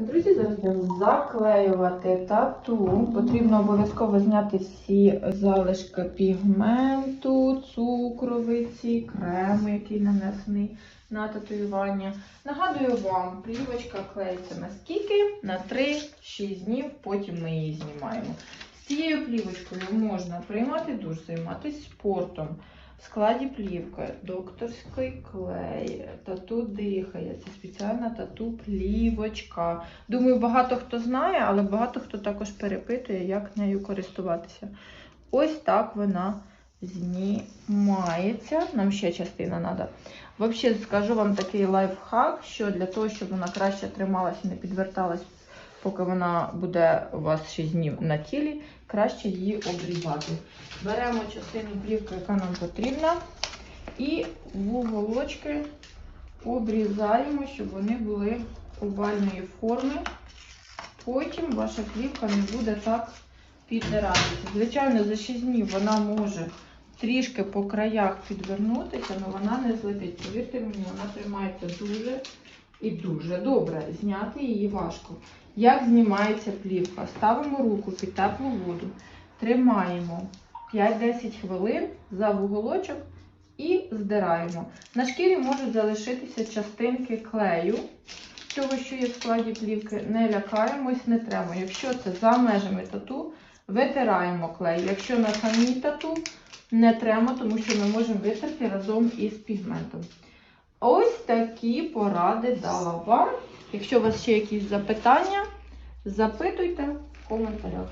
Друзі, зараз будемо заклеювати тату. Потрібно обов'язково зняти всі залишки пігменту, цукровиці, крему, який нанесений на татуювання. Нагадую вам, плівочка клеїться на скільки? На 3-6 днів, потім ми її знімаємо. З цією плівочкою можна приймати душ, займатися спортом. В складі плівки докторський клей, тату дихає. Це спеціальна тату плівочка. Думаю, багато хто знає, але багато хто також перепитує, як нею користуватися. Ось так вона знімається. Нам ще частина треба. Взагалі, скажу вам такий лайфхак, що для того, щоб вона краще трималася і не підверталась, поки вона буде у вас 6 днів на тілі, краще її обрізати. Беремо частину плівки, яка нам потрібна, і вуголочки обрізаємо, щоб вони були овальної форми. Потім ваша плівка не буде так піддиратися. Звичайно, за 6 днів вона може трішки по краях підвернутися, але вона не злетить. Повірте мені, вона тримається дуже і дуже добре. Зняти її важко. Як знімається плівка? Ставимо руку під теплу воду, тримаємо 5-10 хвилин за вуголочок і здираємо. На шкірі можуть залишитися частинки клею. Того, що є в складі плівки, не лякаємось, не треба. Якщо це за межами тату, витираємо клей. Якщо на самій тату, не треба, тому що ми можемо витерти разом із пігментом. Ось такі поради дала вам. Якщо у вас ще якісь запитання, запитуйте в коментарях.